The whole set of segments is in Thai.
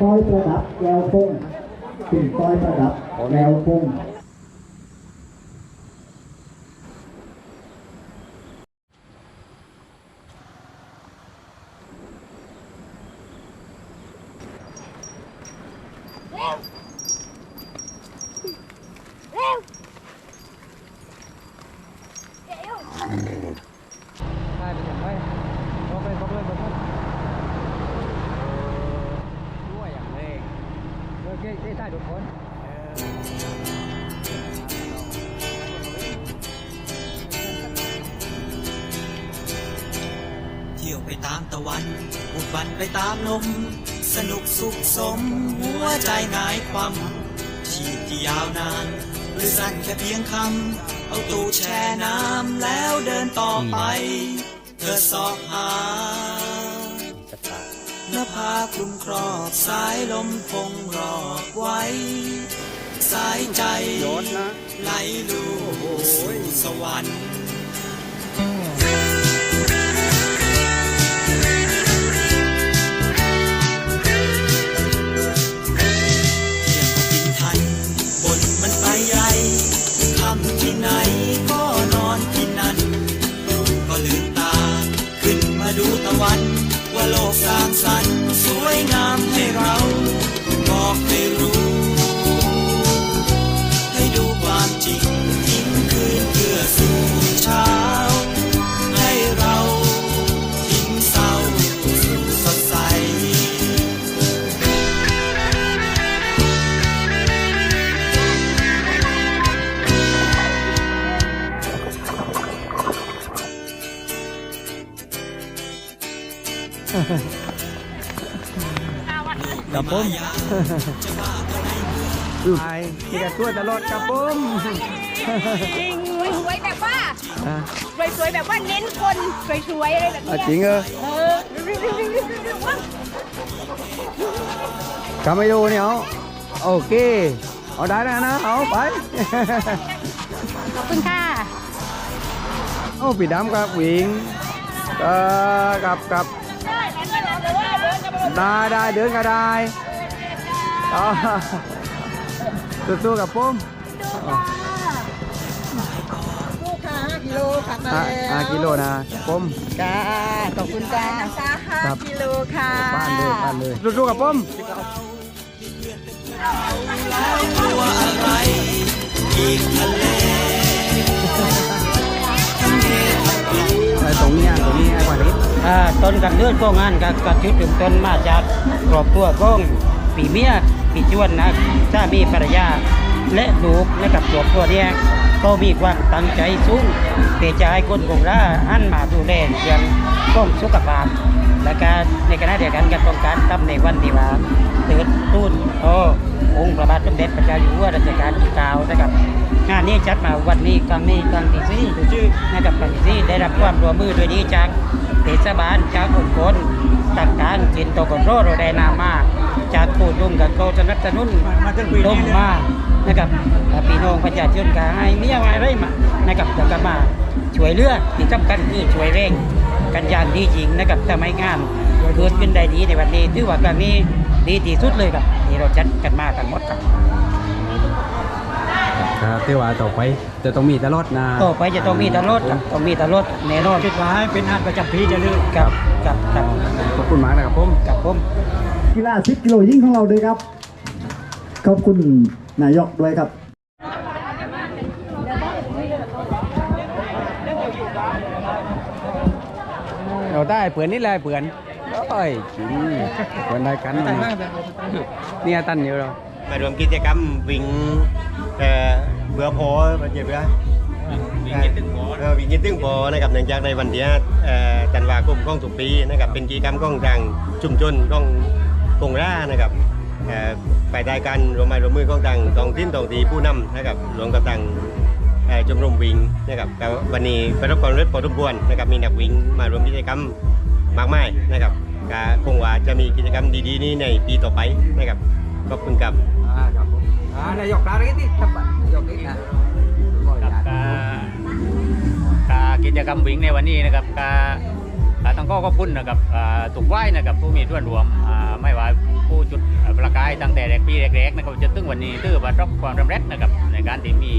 ต้อยประดับแก้วพุ่งสิ่งต้อยประดับแก้วพุ่ง ได้เป็นอย่างไรเขาไปเขาเพื่อนเขาเพื่อนด้วยอย่างแรง เออเจ๊เจ๊ได้ทุกคนเที่ยวไปตามตะวันบุกบันไปตามลม สนุกสุขสม หัวใจหงายความชีพที่ยาวนาน หรือสั้นแค่เพียงคำ เอาตู้แช่น้ำแล้วเดินต่อไป เธอสอบหา น้าผาคลุมครอบสายลมคงรอบไว้ สายใจไหลลูสู่สวรรค์ โลกสร้างสรรค์สวยงาม กับผมไอ้ที่กระตัวตลอดกับผมจริงสวยๆแบบว่าอะสวยๆแบบว่าเน้นคนสวยๆอะไรแบบอะเนี้ยจริงเหรอเออกำไม่ดูเนี่ยเอาโอเค เอาได้แล้วนะ เอาไป ขอบคุณค่ะ โอ้ปีดำกับหวิงเอ่อกับกับ ได้ได้เดินก็ได้อ๋อสู้ๆกับปุ้มลูกค้า5กิโลค่ะมาอะแล้อะวกิโลนะปุ้มจ้าขอบคุณจ้าน้ำตาครับ5กิโลค่ะบ้านเลยบ้านเลยสู้ๆกับปุ้มกลัวอะไรอีกทะเล ต้นกันเลือดก็งานกับกับชุดถึงต้นมาจากครอบครัวก้องปีเมียปีจวนนะถ้ามีภรรยาและลูกและกับครอบครัวเนี่ยก็มีความตั้งใจสูงเพื่อจะให้คนกงราหันมาดูแลเรื่องก้องสุขภาพและการในขณะเดียวกันก็ต้องการทำในวันที่ว่าเติร์ดตุ้นโอ้องค์พระบาทสมเด็จพระเจ้าอยู่หัวรัชกาลที่เก้านะครับงานนี้จัดมาวันนี้ครั้งนี้ครั้งที่สี่นะครับครั้งที่สี่ได้รับความร่วมมือโดยดีจาก เทศบาลจากองค์กรต่างๆจินโตกอนโรโรไดนามาจากผู้ดุงกับโกสนับสนุนลมมานะครับและพี่น้องประชาชนกาให้มีอะไรมานะครับจะก็มาช่วยเหลือที่สำคัญคือช่วยเร่งกันอย่างดีจริงนะครับทำให้งานเกิดขึ้นได้ดีในวันนี้ถือว่าการนี้ดีที่สุดเลยครับที่เราจัดกันมาทั้งหมดครับ ครับที่ว่าต่อไปจะต้องมีตลอดนะต่อไปจะต้องมีตลอดครับต้องมีตลอดแน่นอนคิดว่าให้เป็นงานประจำปีจะลืมครับครับครับขอบคุณมากนะครับผมครับผมกีฬา10กิโลยิ่งของเราด้วยครับ ขอบคุณนายกด้วยครับเราได้เปื่อนนี่แหละเปื่อนโอ้ยจริงเปื่อนได้กันมันเนี่ยตันอยู่เรา มารวมกิจกรรมวิ่งเอ่อเบื่อพอมาเจ็บเบื่อวิ่งยิดตึงพอวิ่งยิดตึงพอนะครับเนื่องจากในวันที่เอ่อธันวาคมของทุกปีนะครับเป็นกิจกรรมของทางชุมชนของกงร่านะครับเอ่อไปได้การร่วมไม้ร่วมมือของทางท้องถิ่นท้องที่ผู้นำนะครับรวมกับทางเอ่อชมรมวิ่งนะครับก็วันนี้ประสบความสำเร็จพอสมควรนะครับมีนักวิ่งมารวมกิจกรรมมากมายนะครับก็คงว่าจะมีกิจกรรมดีๆนี้ในปีต่อไปนะครับ ขอบคุณครับ อ่าครับผมอ่านายกลาอะไรที่ทำนายกนี่นะกับกากากิจกรรมวิ่งในวันนี้นะครับกาก็ต้องต้องก็ขอบคุณนะครับอ่าทุกว่ายนะครับผู้มีส่วนรวมอ่าไม่ว่าผู้จุดประกายตั้งแต่แรกปีแรกๆนะครับจนถึงวันนี้ถือว่าประสบความสำเร็จนะครับในการที่มี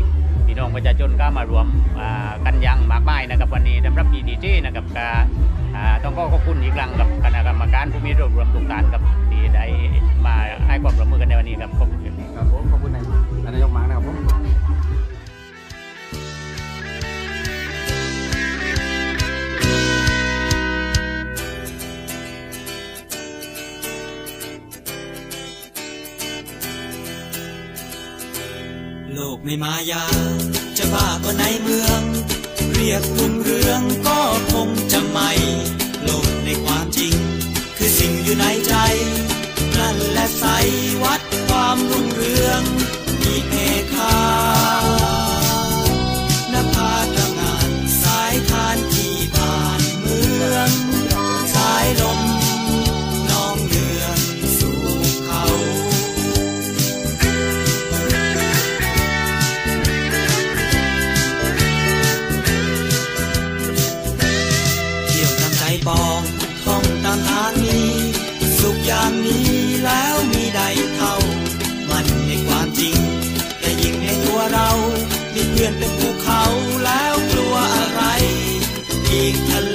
พี่น้องประชาชนก็มารวมอ่ากันอยังมากมายนะครับวันนี้สำหรับปีดีที่นะครับก็อ่าต้องก็ขอบคุณอีกครั้งกับคณะกรรมการผู้มีส่วนรวมทุกท่านครับ โลกไม่มายา จะบ้าก็ในเมือง เรียกรุ่งเรืองก็คงจะไม่ โลกในความจริง คือสิ่งอยู่ในใจ นั่นและใสวัดความรุ่งเรืองมีเอคา ปองท่องตามทางนี้ สุขอย่างนี้แล้วมีใดเท่า มันในความจริง แต่ยิ่งในตัวเรา มีเพื่อนเป็นภูเขาแล้วกลัวอะไร อีกทะเล